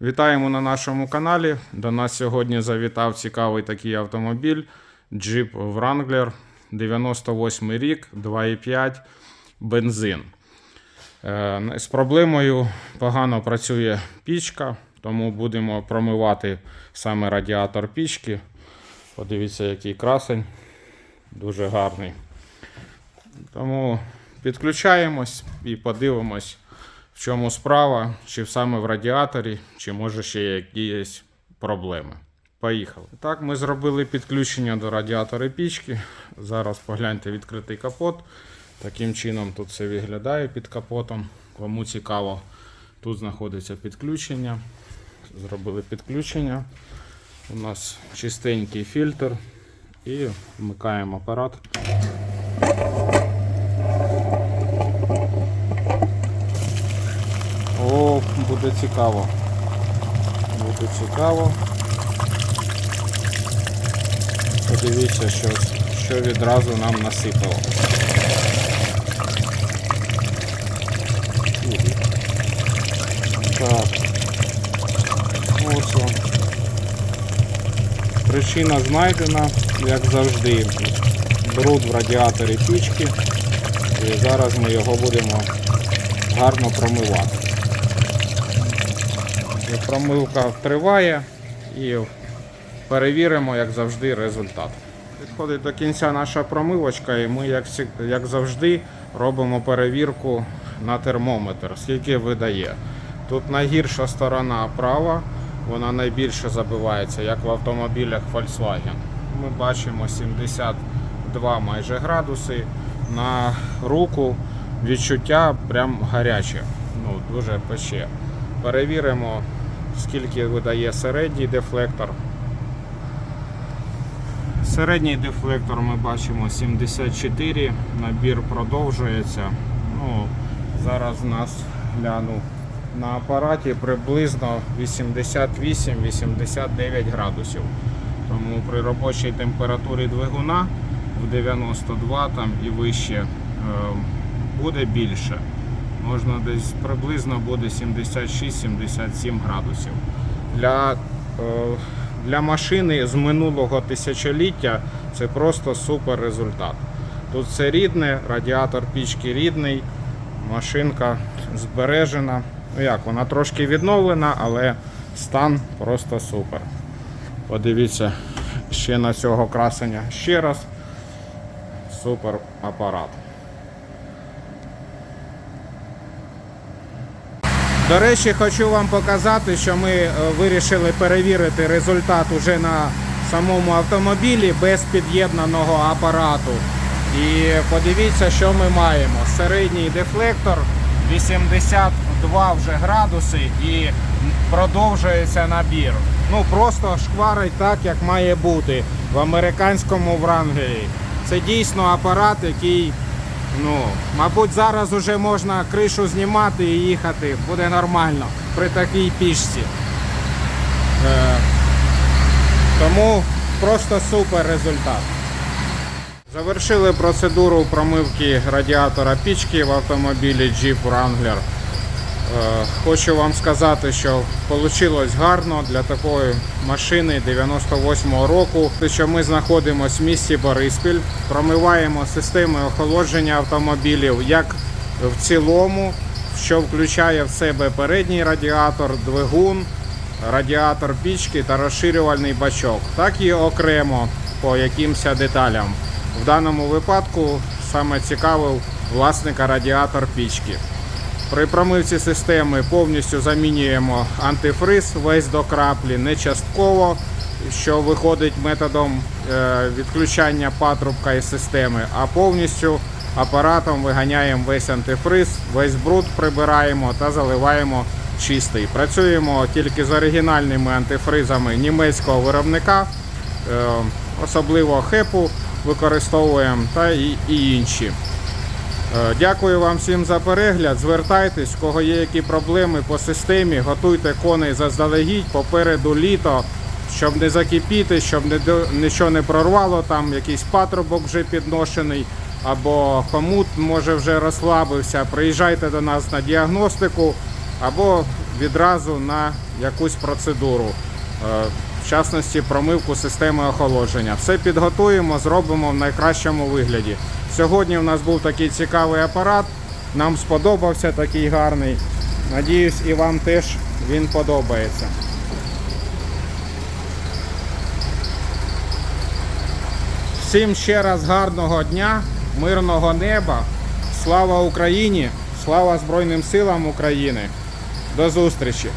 Вітаємо на нашому каналі. До нас сьогодні завітав цікавий такий автомобіль Jeep Wrangler 98 рік, 2,5 бензин. Е, З проблемою погано працює пічка, тому будемо промивати саме радіатор пічки. Подивіться, який красень, дуже гарний. Тому підключаємось і подивимось, в чому справа, чи саме в радіаторі, чи може ще якісь проблеми. Поїхали. Так, ми зробили підключення до радіатора пічки. Зараз погляньте відкритий капот. Таким чином тут все виглядає під капотом. Кому цікаво, тут знаходиться підключення. Зробили підключення. У нас чистенький фільтр. І вмикаємо апарат. Буде цікаво. Буде цікаво. Подивіться, що, що відразу нам насипало. Так. Ось. Причина знайдена, як завжди. Бруд в радіаторі пічки. І зараз ми його будемо гарно промивати. І Промивка триває і перевіримо, як завжди, результат. Підходить до кінця наша промивочка, і ми, як, як завжди, робимо перевірку на термометр, скільки видає. Тут найгірша сторона права, вона найбільше забивається, як в автомобілях Volkswagen. Ми бачимо 72 майже градуси. На руку відчуття прям гаряче, ну, дуже пече. Перевіримо, скільки видає середній дефлектор. Середній дефлектор ми бачимо 74, набір продовжується. Ну, зараз нас гляну на апараті приблизно 88-89 градусів. Тому при робочій температурі двигуна в 92 там і вище е, буде більше. Можна десь приблизно буде 76-77 градусів. Для, е, для машини з минулого тисячоліття це просто супер результат. Тут все рідне, радіатор пічки рідний, машинка збережена. Ну як, вона трошки відновлена, але стан просто супер. Подивіться ще на цього красення ще раз. Супер апарат. До речі, хочу вам показати, що ми е, вирішили перевірити результат уже на самому автомобілі без під'єднаного апарату. І подивіться, що ми маємо. Середній дефлектор 82 вже градуси і продовжується набір. Ну просто шкварить так, як має бути в американському врангелі. Це дійсно апарат, який Ну, мабуть, зараз уже можна кришу знімати і їхати. Буде нормально при такій пішці. Е, тому просто супер результат. Завершили процедуру промивки радіатора пічки в автомобілі Jeep Wrangler. Е, Хочу вам сказати, що вийшло гарно для такої машини 98-го року. Що ми знаходимося в місті Бориспіль, промиваємо системи охолодження автомобілів як в цілому, що включає в себе передній радіатор, двигун, радіатор пічки та розширювальний бачок, так і окремо по якимось деталям. В даному випадку саме цікавив власника радіатор пічки. При промивці системи повністю замінюємо антифриз весь до краплі, не частково, що виходить методом е, відключання патрубка із системи, а повністю апаратом виганяємо весь антифриз, весь бруд прибираємо та заливаємо чистий. Працюємо тільки з оригінальними антифризами німецького виробника, е, особливо хепу використовуємо та і, і інші. Е, Дякую вам всім за перегляд. Звертайтесь, кого є які проблеми по системі, готуйте коней заздалегідь, попереду літо, щоб не закипіти, щоб нічого не прорвало, там якийсь патрубок вже підношений, або хомут може вже розслабився. Приїжджайте до нас на діагностику, або відразу на якусь процедуру, е, в частності промивку системи охолодження. Все підготуємо, зробимо в найкращому вигляді. Сьогодні у нас був такий цікавий апарат. Нам сподобався такий гарний. Надіюсь, і вам теж він подобається. Всім ще раз гарного дня, мирного неба. Слава Україні! Слава Збройним силам України! До зустрічі!